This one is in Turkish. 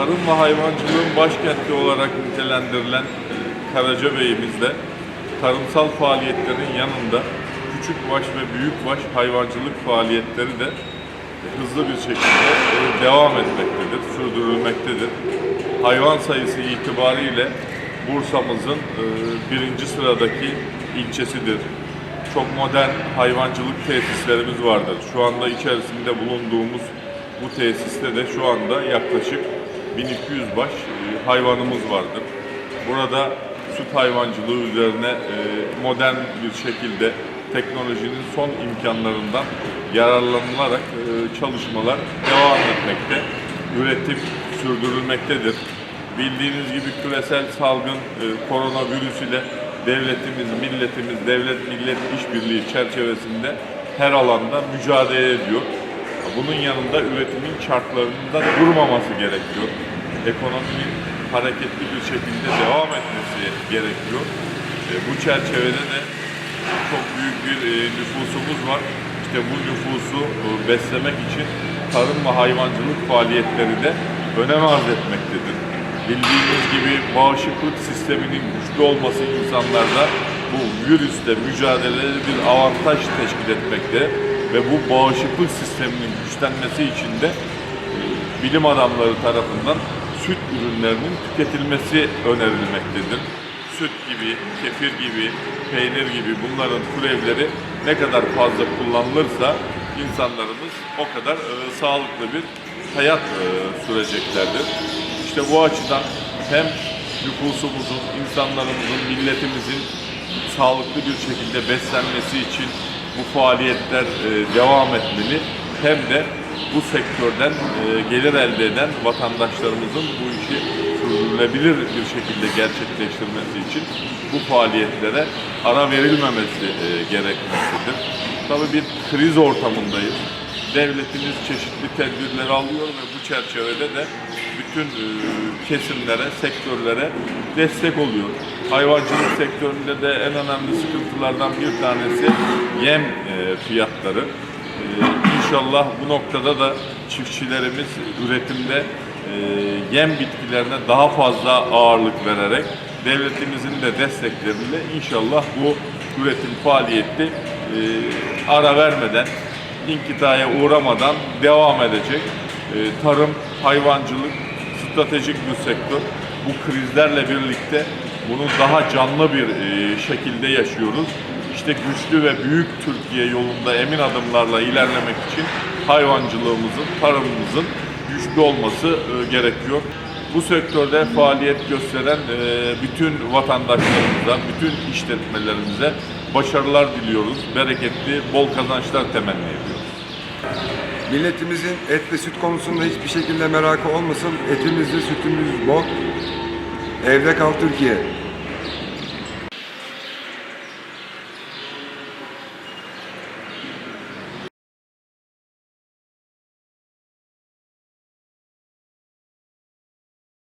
tarım ve hayvancılığın başkenti olarak nitelendirilen Karacabey'imizde tarımsal faaliyetlerin yanında küçükbaş ve büyükbaş hayvancılık faaliyetleri de hızlı bir şekilde e, devam etmektedir, sürdürülmektedir. Hayvan sayısı itibariyle Bursa'mızın e, birinci sıradaki ilçesidir. Çok modern hayvancılık tesislerimiz vardır. Şu anda içerisinde bulunduğumuz bu tesiste de şu anda yaklaşık 1200 baş e, hayvanımız vardır. Burada süt hayvancılığı üzerine e, modern bir şekilde teknolojinin son imkanlarından yararlanılarak e, çalışmalar devam etmekte. Üretim sürdürülmektedir. Bildiğiniz gibi küresel salgın koronavirüs ile devletimiz, milletimiz, devlet millet işbirliği çerçevesinde her alanda mücadele ediyor. Bunun yanında üretimin çarklarında durmaması gerekiyor. Ekonominin hareketli bir şekilde devam etmesi gerekiyor. E, bu çerçevede de çok büyük bir e, nüfusumuz var. İşte bu nüfusu e, beslemek için tarım ve hayvancılık faaliyetleri de önem arz etmektedir. Bildiğiniz gibi bağışıklık sisteminin güçlü olması insanlarda bu virüsle mücadelede bir avantaj teşkil etmekte ve bu bağışıklık sisteminin güçlenmesi için de e, bilim adamları tarafından süt ürünlerinin tüketilmesi önerilmektedir. Süt gibi, kefir gibi, peynir gibi bunların türevleri ne kadar fazla kullanılırsa insanlarımız o kadar e, sağlıklı bir hayat e, süreceklerdir. İşte bu açıdan hem nüfusumuzun, insanlarımızın, milletimizin sağlıklı bir şekilde beslenmesi için bu faaliyetler e, devam etmeli. Hem de bu sektörden e, gelir elde eden vatandaşlarımızın bu işi sürdürülebilir bir şekilde gerçekleştirmesi için bu faaliyetlere ara verilmemesi e, gerekmektedir. Tabii bir kriz ortamındayız. Devletimiz çeşitli tedbirler alıyor ve bu çerçevede de bütün e, kesimlere, sektörlere destek oluyor. Hayvancılık sektöründe de en önemli sıkıntılardan bir tanesi yem e, fiyatları. E, İnşallah bu noktada da çiftçilerimiz üretimde yem bitkilerine daha fazla ağırlık vererek devletimizin de destekleriyle inşallah bu üretim faaliyeti ara vermeden, inkitaya uğramadan devam edecek. Tarım, hayvancılık stratejik bir sektör. Bu krizlerle birlikte bunu daha canlı bir e, şekilde yaşıyoruz. İşte güçlü ve büyük Türkiye yolunda emin adımlarla ilerlemek için hayvancılığımızın, tarımımızın güçlü olması e, gerekiyor. Bu sektörde faaliyet gösteren e, bütün vatandaşlarımıza, bütün işletmelerimize başarılar diliyoruz. Bereketli, bol kazançlar temenni ediyoruz. Milletimizin et ve süt konusunda hiçbir şekilde merakı olmasın. Etimizde sütümüz bol. Evde kal Türkiye.